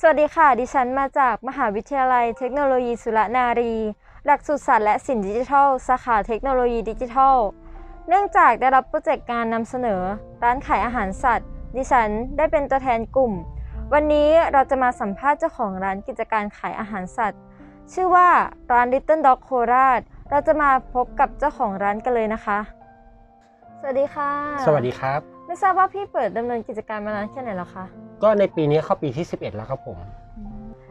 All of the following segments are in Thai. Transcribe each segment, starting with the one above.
สวัสดีค่ะ ดิฉันมาจากมหาวิทยาลัยเทคโนโลยีสุรนารี หลักสูตรศาสตร์และสินดิจิทัล สาขาเทคโนโลยีดิจิทัล เนื่องจากได้รับโปรเจกต์การนำเสนอ ร้านขายอาหารสัตว์ ดิฉันได้เป็นตัวแทนกลุ่ม วันนี้เราจะมาสัมภาษณ์เจ้าของร้านกิจการขายอาหารสัตว์ ชื่อว่าร้าน Little Dog โคราช เราจะมาพบกับเจ้าของร้านกันเลยนะคะ สวัสดีค่ะ สวัสดีครับ ไม่ทราบว่าพี่เปิดดำเนินกิจการมานานแค่ไหนแล้วคะ ก็ในปีนี้เข้าปีที่ 11 แล้วครับผม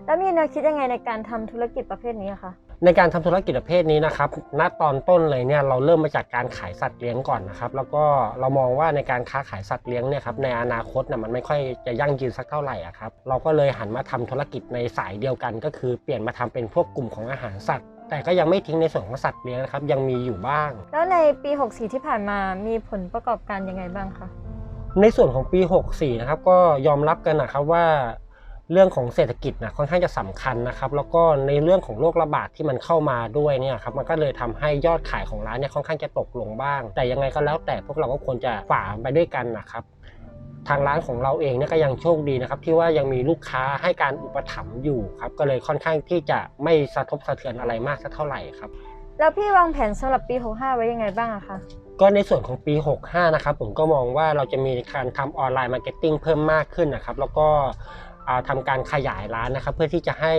แล้วมีแนวคิดยังไงในการทำธุรกิจประเภทนี้อะคะในการทำธุรกิจประเภทนี้นะครับ ณ ตอนต้นเลยเนี่ยเราเริ่มมาจากการขายสัตว์เลี้ยงก่อนนะครับ แล้วก็เรามองว่าในการค้าขายสัตว์เลี้ยงเนี่ยครับในอนาคตน่ะมันไม่ค่อยจะยั่งยืนสักเท่าไหร่อะครับ เราก็เลยหันมาทำธุรกิจในสายเดียวกัน ก็คือเปลี่ยนมาทำเป็นพวกกลุ่มของอาหารสัตว์ แต่ก็ยังไม่ทิ้งในส่วนของสัตว์เลี้ยงนะครับยังมีอยู่บ้าง แล้วในปี 64 ที่ผ่านมามีผลประกอบการยังไงบ้างคะ ในส่วนของปี 64 นะครับก็ยอมรับกันนะครับว่าเรื่องของเศรษฐกิจนะค่อนข้างจะสำคัญนะครับ แล้วก็ในเรื่องของโรคระบาดที่มันเข้ามาด้วยเนี่ยครับมันก็เลยทำให้ยอดขายของร้านเนี่ยค่อนข้างจะตกลงบ้าง แต่ยังไงก็แล้วแต่พวกเราก็ควรจะฝ่าไปด้วยกันนะครับทางร้านของเราเองเนี่ยก็ยังโชคดีนะครับ ที่ว่ายังมีลูกค้าให้การอุปถัมภ์อยู่ครับก็เลยค่อนข้างที่จะไม่สะทบสะเทือนอะไรมากสักเท่าไหร่ครับ แล้วพี่วางแผนสำหรับปี 65 ไว้ยังไงบ้างอะคะ ก็ในส่วนของปี 65 นะครับผมก็มองว่าเราจะมีการทำออนไลน์มาร์เก็ตติ้งเพิ่มมากขึ้นนะครับ แล้วก็อ่าทำการขยายร้านนะครับ เพื่อที่จะให้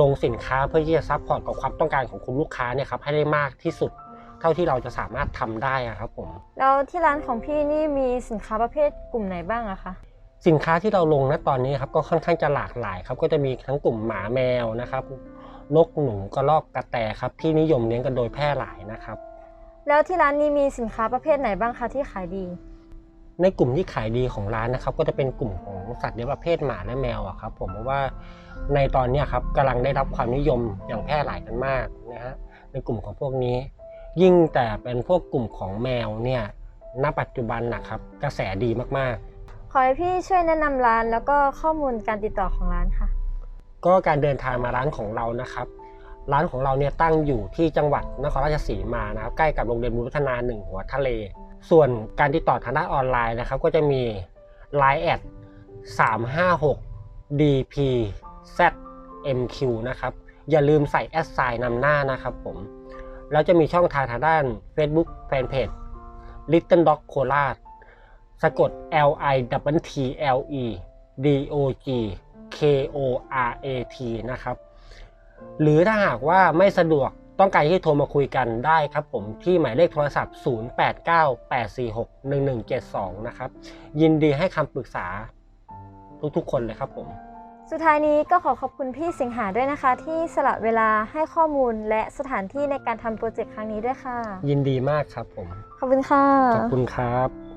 ลงสินค้าเพื่อที่จะซัพพอร์ตกับความต้องการของคุณลูกค้าเนี่ยครับให้ได้มากที่สุด เท่าที่เราจะสามารถทำได้อะครับผมแล้วที่ร้านของพี่นี่มีสินค้าประเภทกลุ่มไหนบ้างอะคะสินค้าที่เราลงณตอนนี้ครับก็ค่อนข้างจะหลากหลายครับก็จะมีทั้งกลุ่มหมาแมวนะครับนกหนูกระรอกกระแตครับที่นิยมเลี้ยงกันโดยแพร่หลายนะครับ แล้วที่ร้านนี้มีสินค้าประเภทไหนบ้างคะที่ขายดี ในกลุ่มที่ขายดีของร้านนะครับ ก็จะเป็นกลุ่มของสัตว์เลี้ยงประเภทหมาและแมวอะครับ ผมเพราะว่าในตอนเนี้ยครับกำลังได้รับความนิยมอย่างแพร่หลายกันมากนะฮะในกลุ่มของพวกนี้ ยิ่งแต่เป็นพวกกลุ่มของแมวเนี่ยณปัจจุบันนะครับกระแสดีมากขอให้พี่ช่วยแนะนำร้านแล้วก็ข้อมูลการติดต่อของร้านค่ะๆก็การเดินทางมาร้านของเรานะครับ ร้านของเราเนี่ยตั้งอยู่ที่จังหวัดนครราชสีมานะครับใกล้กับโรงเรียนบุรุษนาหนึ่งหัวทะเล ส่วนการติดต่อทางด้านออนไลน์นะครับ ก็จะมี Line แอด356 DP ZMQ นะครับอย่าลืมใส่แอดไซน์นำหน้านะครับผม แล้วจะมีช่องทางทางด้าน Facebook Fanpage Little Dog โคราชสะกด L I W T L E D O G K O R A T นะครับ หรือถ้าหากว่าไม่สะดวกต้องการที่โทรมาคุยกันได้ครับผมที่หมายเลขโทรศัพท์ 0898461172 นะครับ ยินดีให้คำปรึกษาทุกๆ คนเลยครับผม สุดท้ายนี้ก็ขอขอบคุณพี่สิงหาด้วยนะคะ ที่สละเวลาให้ข้อมูลและสถานที่ในการทำโปรเจกต์ครั้งนี้ด้วยค่ะ ยินดีมากครับผม ขอบคุณค่ะ ขอบคุณครับ